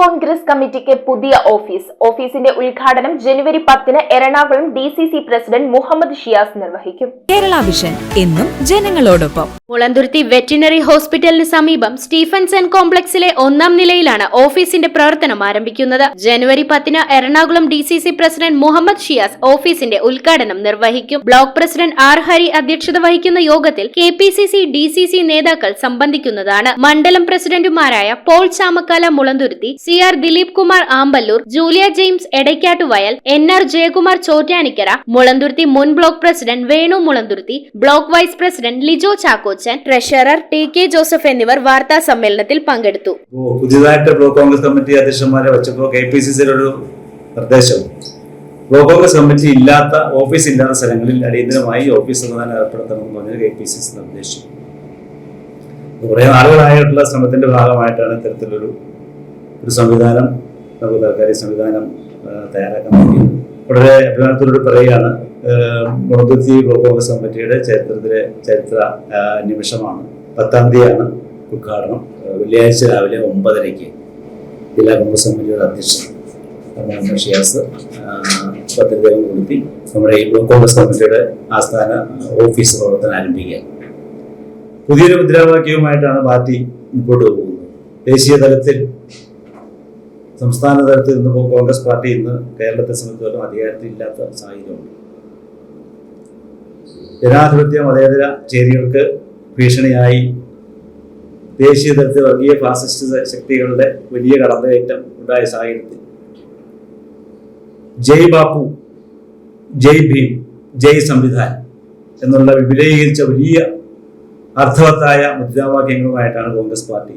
കോൺഗ്രസ് കമ്മിറ്റിക്ക് പുതിയ ഓഫീസ്. ഓഫീസിന്റെ ഉദ്ഘാടനം ജനുവരി പത്തിന് Ernakulam D C C president Muhammad Shiyas നിർവഹിക്കും. കേരള വിഷൻ എന്നും ജനങ്ങളോടൊപ്പം. മുളന്തുരുത്തി വെറ്റിനറി ഹോസ്പിറ്റലിന് സമീപം സ്റ്റീഫൻസൺ കോംപ്ലക്സിലെ ഒന്നാം നിലയിലാണ് ഓഫീസിന്റെ പ്രവർത്തനം ആരംഭിക്കുന്നത്. ജനുവരി പത്തിന് Ernakulam D C C president Muhammad Shiyas ഓഫീസിന്റെ ഉദ്ഘാടനം നിർവഹിക്കും. ബ്ലോക്ക് പ്രസിഡന്റ് ആർ ഹരി അധ്യക്ഷത വഹിക്കുന്ന യോഗത്തിൽ K P C C D C C നേതാക്കൾ സംബന്ധിക്കുന്നതാണ്. മണ്ഡലം പ്രസിഡന്റുമാരായ Paul Chamakkala Mulanthuruthy C R Dileep Kumar Amballoor Julia James Edakkattuvayal N R Jayakumar Chottanikkara Mulanthuruthy മുൻ block president Venu Mulanthuruthy block vice president Lijo Chackochan treasurer T K Joseph എന്നിവർ വാർത്താ സമ്മേളനത്തിൽ പങ്കെടുത്തു. പുതിയതായിട്ട് ബ്ലോക്ക് കോൺഗ്രസ് കമ്മിറ്റി അധ്യക്ഷന്മാരെ വെച്ചപ്പോൾ K P C ഒരു നിർദ്ദേശം. Block Congress committee ഇല്ലാത്ത ഓഫീസ് ഇല്ലാത്ത സ്ഥലങ്ങളിൽ അടിയന്തരമായി ഓഫീസ് സംവിധാനം ഏർപ്പെടുത്തണമെന്ന് പറഞ്ഞ കെ പി സി സി നിർദ്ദേശിച്ചു കുറേ നാളുകളായിട്ടുള്ള ശ്രമത്തിന്റെ ഭാഗമായിട്ടാണ് ഇത്തരത്തിലൊരു ഒരു സംവിധാനം നമുക്ക് സർക്കാരി സംവിധാനം തയ്യാറാക്കാൻ പറ്റിയത് വളരെ അഭിമാനത്തോട് പറയുകയാണ്. മുളന്തുരുത്തി ബ്ലോക്ക് കോൺഗ്രസ് കമ്മിറ്റിയുടെ ചരിത്രത്തിലെ ചരിത്ര നിമിഷമാണ്. പത്താം തീയതിയാണ് ഉദ്ഘാടനം. വെള്ളിയാഴ്ച രാവിലെ ഒമ്പതരയ്ക്ക് ജില്ലാ കോൺഗ്രസ് കമ്മിറ്റിയുടെ അധ്യക്ഷൻ ഷിയാസ് പത്രിക കൊടുത്തി നമ്മുടെ ഈ ബ്ലോക്ക് കോൺഗ്രസ് കമ്മിറ്റിയുടെ ആസ്ഥാന ഓഫീസ് പ്രവർത്തനം ആരംഭിക്കുക. പുതിയൊരു മുദ്രാവാക്യവുമായിട്ടാണ് പാർട്ടി മുമ്പോട്ട് പോകുന്നത്. ദേശീയ തലത്തിൽ സംസ്ഥാന തലത്തിൽ ഇന്നിപ്പോൾ കോൺഗ്രസ് പാർട്ടി ഇന്ന് കേരളത്തെ സംബന്ധിച്ചിടത്തോളം അധികാരത്തിൽ ഇല്ലാത്ത സാഹചര്യമുണ്ട്. ജനാധിപത്യ മതേതര ചേരികൾക്ക് ഭീഷണിയായി ദേശീയ തലത്തിൽ വർഗീയ ഫാസിസ്റ്റ് ശക്തികളുടെ വലിയ കടന്നുകയറ്റം ഉണ്ടായ സാഹചര്യത്തിൽ. ജയ് ബാപ്പു ജയ് ഭീം ജയ് സംവിധാൻ എന്നുള്ള വിപുലീകരിച്ച വലിയ അർത്ഥവത്തായ മുദ്രാവാക്യങ്ങളുമായിട്ടാണ് കോൺഗ്രസ് പാർട്ടി